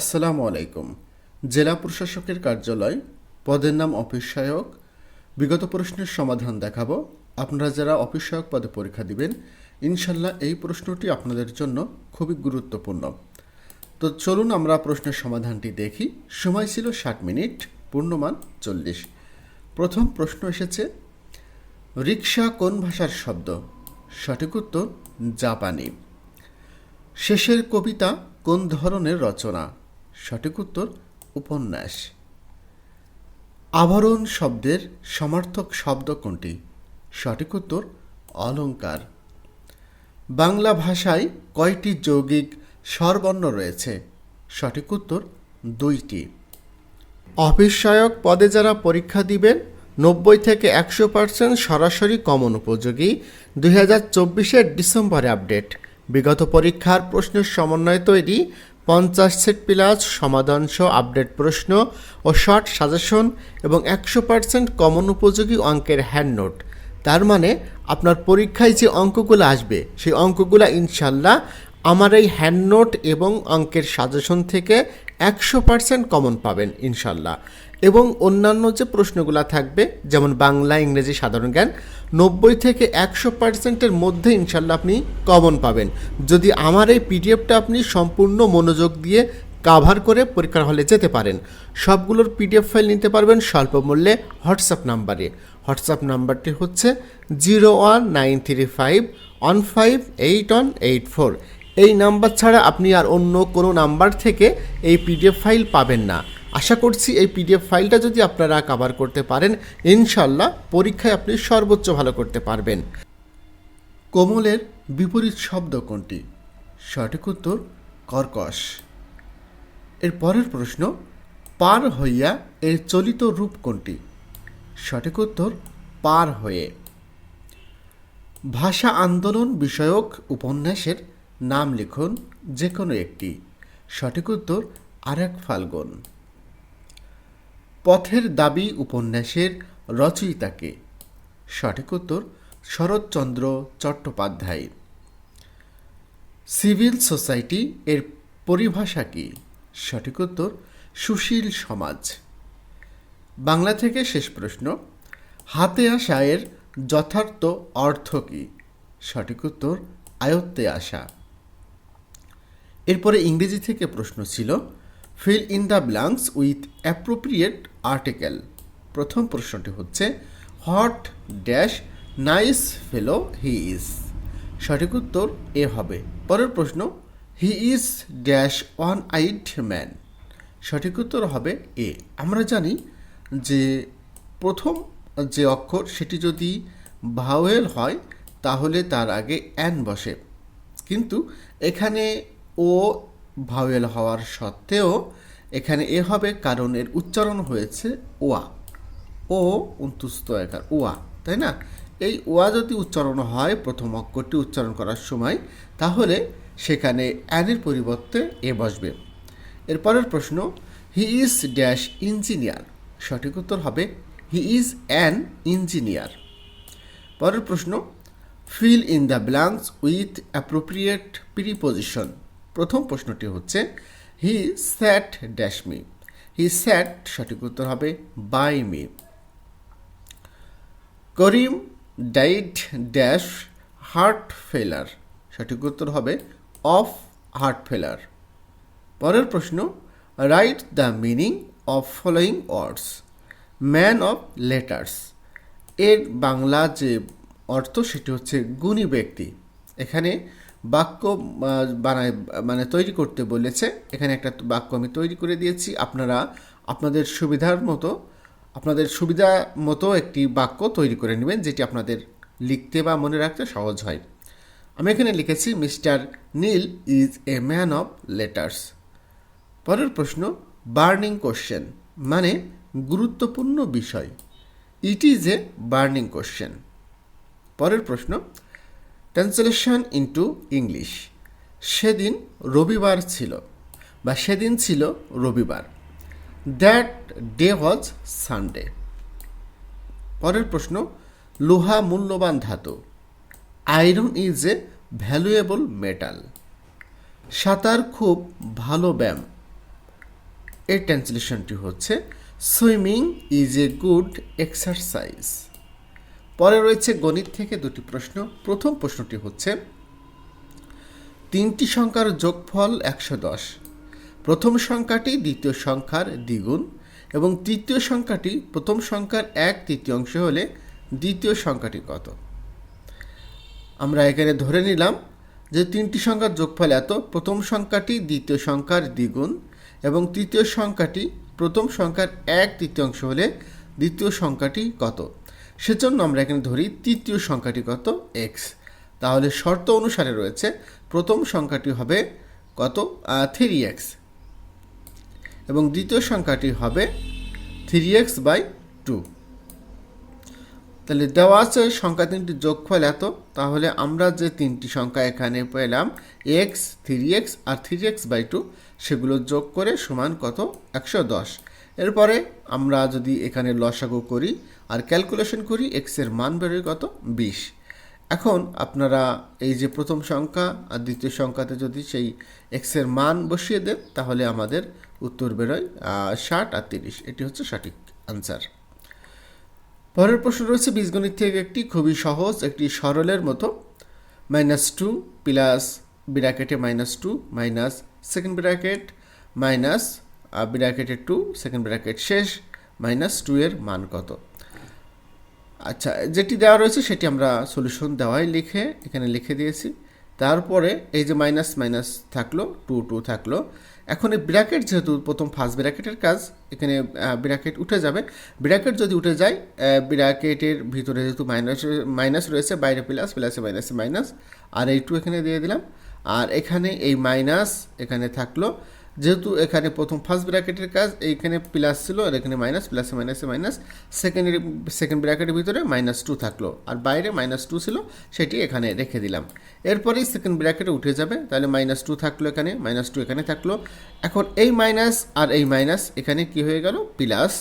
আসসালামু আলাইকুম। জেলা প্রশাসকের কার্যালয়, পদের নাম অফিস সহায়ক। বিগত প্রশ্নের সমাধান দেখাবো। আপনারা যারা অফিস সহায়ক পদে পরীক্ষা দিবেন, ইনশাল্লাহ এই প্রশ্নটি আপনাদের জন্য খুবই গুরুত্বপূর্ণ। তো চলুন আমরা প্রশ্নের সমাধানটি দেখি। সময় ছিল ষাট মিনিট, পূর্ণমান চল্লিশ। প্রথম প্রশ্ন এসেছে, রিক্সা কোন ভাষার শব্দ? সঠিক উত্তর, জাপানি। শেষের কবিতা কোন ধরনের রচনা? সঠিক উত্তর উপন্যাস। আভরণ শব্দের সমার্থক শব্দ কোনটি? সঠিক উত্তর অলঙ্কার বাংলা ভাষায় কয়টি যৌগিক স্বরবর্ণ রয়েছে? সঠিক উত্তর দুইটি। অফিস সহায়ক পদে যারা পরীক্ষা দিবেন, নব্বই থেকে একশো পার্সেন্ট সরাসরি কমন উপযোগী দুই হাজার চব্বিশের ডিসেম্বরে আপডেট। বিগত পরীক্ষার প্রশ্নের সমন্বয় তৈরি পঞ্চাশ সেট প্লাস সমাধানসহ আপডেট প্রশ্ন ও শর্ট সাজেশন এবং একশো পার্সেন্ট কমন উপযোগী অঙ্কের হ্যান্ড নোট তার মানে আপনার পরীক্ষায় যে অঙ্কগুলো আসবে, সেই অঙ্কগুলো ইনশাল্লাহ আমার এই হ্যান্ড নোট এবং অঙ্কের সাজেশন থেকে একশো পার্সেন্ট কমন পাবেন, ইনশাল্লাহ। এবং অন্যান্য যে প্রশ্নগুলো থাকবে, যেমন বাংলা, ইংরেজি, সাধারণ জ্ঞান, নব্বই থেকে একশো পার্সেন্টের মধ্যে ইনশাল্লাহ আপনি কমন পাবেন। যদি আমার এই পিডিএফটা আপনি সম্পূর্ণ মনোযোগ দিয়ে কাভার করে পরীক্ষার হলে যেতে পারেন, সবগুলোর পিডিএফ ফাইল নিতে পারবেন স্বল্প মূল্যে হোয়াটসঅ্যাপ নাম্বারে। হোয়াটসঅ্যাপ নাম্বারটি হচ্ছে zero one nine three five one five eight one eight four এই নাম্বার ছাড়া আপনি আর অন্য কোনো নাম্বার থেকে এই পিডিএফ ফাইল পাবেন না। আশা করছি এই পিডিএফ ফাইলটা যদি আপনারা কাভার করতে পারেন ইনশাল্লাহ পরীক্ষায় আপনি সর্বোচ্চ ভালো করতে পারবেন। কোমলের বিপরীত শব্দ কোনটি? সঠিক উত্তর, কর্কশ। এর পরের প্রশ্ন, পার হইয়া এর চলিত রূপ কোনটি? সঠিক উত্তর, পার হয়ে। ভাষা আন্দোলন বিষয়ক উপন্যাসের নাম লিখুন যে কোনো একটি। সঠিক উত্তর আর এক ফাল্গুন। পথের দাবি উপন্যাসের রচয়িতাকে। সঠিক উত্তর শরৎচন্দ্র চট্টোপাধ্যায়। সিভিল সোসাইটি এর পরিভাষা কি? সঠিক উত্তর সুশীল সমাজ। বাংলা থেকে শেষ প্রশ্ন, হাতে আসা এর যথার্থ অর্থ কী? সঠিক উত্তর আয়ত্তে আসা। এরপরে ইংরেজি থেকে প্রশ্ন ছিল fill in the blanks with appropriate article প্রথম প্রশ্নটি হচ্ছে hot dash nice fellow he is সঠিক উত্তর এ হবে। পরের প্রশ্ন he is dash one eyed man সঠিক উত্তর হবে এ। আমরা জানি যে প্রথম যে অক্ষর, সেটি যদি ভাওয়েল হয়, তাহলে তার আগে অ্যান বসে। কিন্তু এখানে ও ভাওয়েল হওয়ার সত্ত্বেও এখানে এ হবে কারণ এর উচ্চারণ হয়েছে ওয়া। ও উন্তুস্ত একার, ওয়া, তাই না? এই ওয়া যদি উচ্চারণ হয়, প্রথম অক্ষরটি উচ্চারণ করার সময়, তাহলে সেখানে অ্যানের পরিবর্তে এ বসবে। এরপরের প্রশ্ন, হি ইজ ড্যাশ ইঞ্জিনিয়ার। সঠিক উত্তর হবে, হি ইজ অ্যান ইঞ্জিনিয়ার। পরের প্রশ্ন, fill in the blanks with appropriate preposition. প্রথম প্রশ্নটি হচ্ছে, হি স্যাট ড্যাশ মি। হি স্যাট সঠিক উত্তর হবে by me. Karim died dash heart ফেলার। সঠিক উত্তর হবে অফ হার্ট ফেলার। পরের প্রশ্ন, write the meaning of following words. Man of letters. এর বাংলা যে অর্থ, সেটি হচ্ছে গুণী ব্যক্তি। এখানে বাক্য বানায় মানে তৈরি করতে বলেছে। এখানে একটা বাক্য আমি তৈরি করে দিয়েছি। আপনারা আপনাদের সুবিধার মতো, আপনাদের সুবিধা মতো একটি বাক্য তৈরি করে নেবেন, যেটি আপনাদের লিখতে বা মনে রাখতে সহজ হয়। আমি এখানে লিখেছি, mister Neel is a man of letters. পরের প্রশ্ন, বার্নিং কোশ্চেন মানে গুরুত্বপূর্ণ বিষয়। It is a burning question. পরের প্রশ্ন ট্রান্সলেশন ইন্টু ইংলিশ। সেদিন রবিবার ছিল বা সেদিন ছিল রবিবার। That day was Sunday. পরের প্রশ্ন, লোহা মূল্যবান ধাতু। Iron is a valuable metal. সাঁতার খুব ভালো ব্যায়াম। এর ট্রান্সলেশনটি হচ্ছে, swimming is a good exercise. পরে রয়েছে গণিত থেকে দুটি প্রশ্ন। প্রথম প্রশ্নটি হচ্ছে, তিনটি সংখ্যার যোগফল একশো দশ। প্রথম সংখ্যাটি দ্বিতীয় সংখ্যার দ্বিগুণ এবং তৃতীয় সংখ্যাটি প্রথম সংখ্যার এক তৃতীয়াংশ হলে দ্বিতীয় সংখ্যাটি কত? আমরা এখানে ধরে নিলাম যে তিনটি সংখ্যার যোগফল এত, প্রথম সংখ্যাটি দ্বিতীয় সংখ্যার দ্বিগুণ এবং তৃতীয় সংখ্যাটি প্রথম সংখ্যার এক তৃতীয়াংশ হলে দ্বিতীয় সংখ্যাটি কত? সেজন্য আমরা এখানে ধরি তৃতীয় সংখ্যাটি কত? এক্স তাহলে শর্ত অনুসারে রয়েছে, প্রথম সংখ্যাটি হবে কত? থ্রি এক্স এবং দ্বিতীয় সংখ্যাটি হবে থ্রি এক্স বাই টু তাহলে দেওয়া আছে সংখ্যা তিনটি যোগফল এত। তাহলে আমরা যে তিনটি সংখ্যা এখানে পেলাম এক্স থ্রি এক্স আর থ্রি এক্স বাই টু সেগুলো যোগ করে সমান কত? একশো দশ। এরপরে আমরা যদি এখানে লসাগু করি আর ক্যালকুলেশন করি এক্সের মান বেরোয় কত বিশ। এখন আপনারা এই যে প্রথম সংখ্যা আর দ্বিতীয় সংখ্যাতে যদি সেই এক্সের মান বসিয়ে দেন, তাহলে আমাদের উত্তর বেরোয় ষাট আর তিরিশ। এটি হচ্ছে সঠিক আনসার পরের প্রশ্ন রয়েছে, বীজগণিত থেকে একটি খুবই সহজ, একটি সরলের মতো মাইনাস টু প্লাস ব্র্যাকেটে minus two minus second bracket minus ব্র্যাকেটে টু সেকেন্ড ব্র্যাকেট শেষ মাইনাস টু এর মান কত? আচ্ছা যেটি দেওয়া রয়েছে সেটি আমরা সলিউশন দেওয়াই লিখে এখানে লিখে দিয়েছি। তারপরে এই যে মাইনাস মাইনাস থাকল টু টু থাকল। এখন এই ব্র্যাকেট যেহেতু প্রথম ফার্স্ট ব্র্যাকেটের কাজ, এখানে ব্র্যাকেট উঠে যাবে। ব্র্যাকেট যদি উঠে যায় ব্র্যাকেটের ভিতরে যেহেতু মাইনাস মাইনাস রয়েছে, বাইরে প্লাস প্লাসে মাইনাসে মাইনাস আর এই টু এখানে দিয়ে দিলাম। আর এখানে এই মাইনাস এখানে থাকল যেহেতু এখানে প্রথম ফার্স্ট ব্র্যাকেটের কাজ, এইখানে প্লাস ছিল, আর এখানে মাইনাস প্লাসে মাইনাসে মাইনাস সেকেন্ডের সেকেন্ড ব্র্যাকেটের ভিতরে মাইনাস টু থাকল। আর বাইরে মাইনাস টু ছিল, সেটি এখানে রেখে দিলাম। এরপরেই সেকেন্ড ব্র্যাকেটে উঠে যাবে, তাহলে মাইনাস টু থাকল এখানে মাইনাস টু এখানে থাকল। এখন এই মাইনাস আর এই মাইনাস এখানে কি হয়ে গেল? প্লাস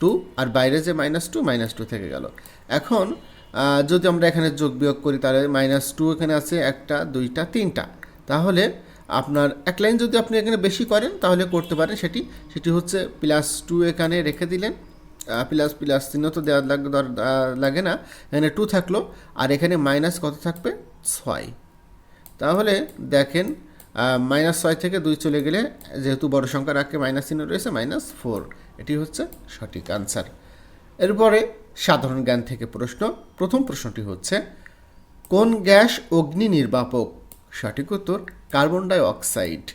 টু আর বাইরে যে মাইনাস টু মাইনাস টু থেকে গেল। এখন যদি আমরা এখানে যোগ বিয়োগ করি, তাহলে মাইনাস টু এখানে আছে একটা, দুইটা, তিনটা। তাহলে আপনার এক লাইন যদি আপনি এখানে বেশি করেন, তাহলে করতে পারেন। সেটি সেটি হচ্ছে প্লাস টু এখানে রেখে দিলেন। প্লাস প্লাস চিহ্ন তো দেওয়ার লাগে না। এখানে টু থাকল, আর এখানে মাইনাস কত থাকবে? ছয়। তাহলে দেখেন মাইনাস ছয় থেকে দুই চলে গেলে যেহেতু বড় সংখ্যা রাখে মাইনাস চিহ্ন রয়েছে মাইনাস ফোর এটি হচ্ছে সঠিক আনসার এরপরে সাধারণ জ্ঞান থেকে প্রশ্ন। প্রথম প্রশ্নটি হচ্ছে, কোন গ্যাস অগ্নি নির্বাপক? সঠিক উত্তর কার্বন ডাই অক্সাইড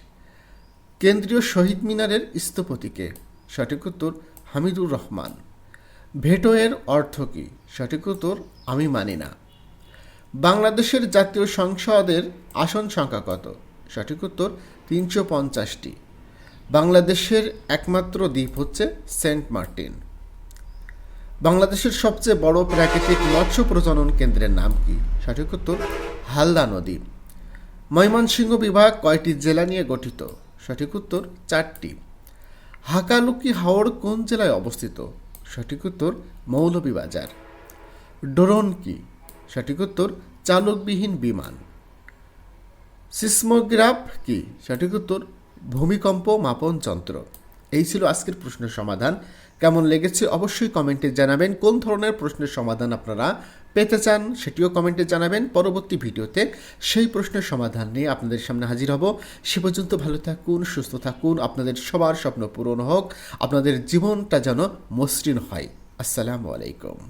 কেন্দ্রীয় শহীদ মিনারের স্থপতিকে। সঠিক উত্তর, হামিদুর রহমান। ভেটো এর অর্থ কী? সঠিক উত্তর, আমি মানি না। বাংলাদেশের জাতীয় সংসদের আসন সংখ্যা কত? সঠিক উত্তর, তিনশো পঞ্চাশটি। বাংলাদেশের একমাত্র দ্বীপ হচ্ছে সেন্ট মার্টিন। বাংলাদেশের সবচেয়ে বড় প্রাকৃতিক মৎস্য প্রজনন কেন্দ্রের নাম কি? সঠিক উত্তর, হালদা নদী। ময়মনসিংহ বিভাগ কয়টি জেলা নিয়ে গঠিত? সঠিক উত্তর, চারটি। হাকালুকি হাওড় কোন জেলায় অবস্থিত? সঠিক উত্তর, মৌলভীবাজার। ড্রোন কি সঠিক উত্তর, চালকবিহীন বিমান। সিসমোগ্রাফ কি? সঠিক উত্তর, ভূমিকম্প মাপন যন্ত্র। এই ছিল আজকের প্রশ্নের সমাধান। কেমন লেগেছে অবশ্যই কমেন্টে জানাবেন। কোন ধরনের প্রশ্নের সমাধান আপনারা পেতে চান, সেটিও কমেন্টে জানাবেন। পরবর্তী ভিডিওতে সেই প্রশ্নের সমাধান নিয়ে আপনাদের সামনে হাজির হব। সে পর্যন্ত ভালো থাকুন, সুস্থ থাকুন। আপনাদের সবার স্বপ্ন পূরণ হোক। আপনাদের জীবনটা যেন মসৃণ হয়। আসসালামু আলাইকুম।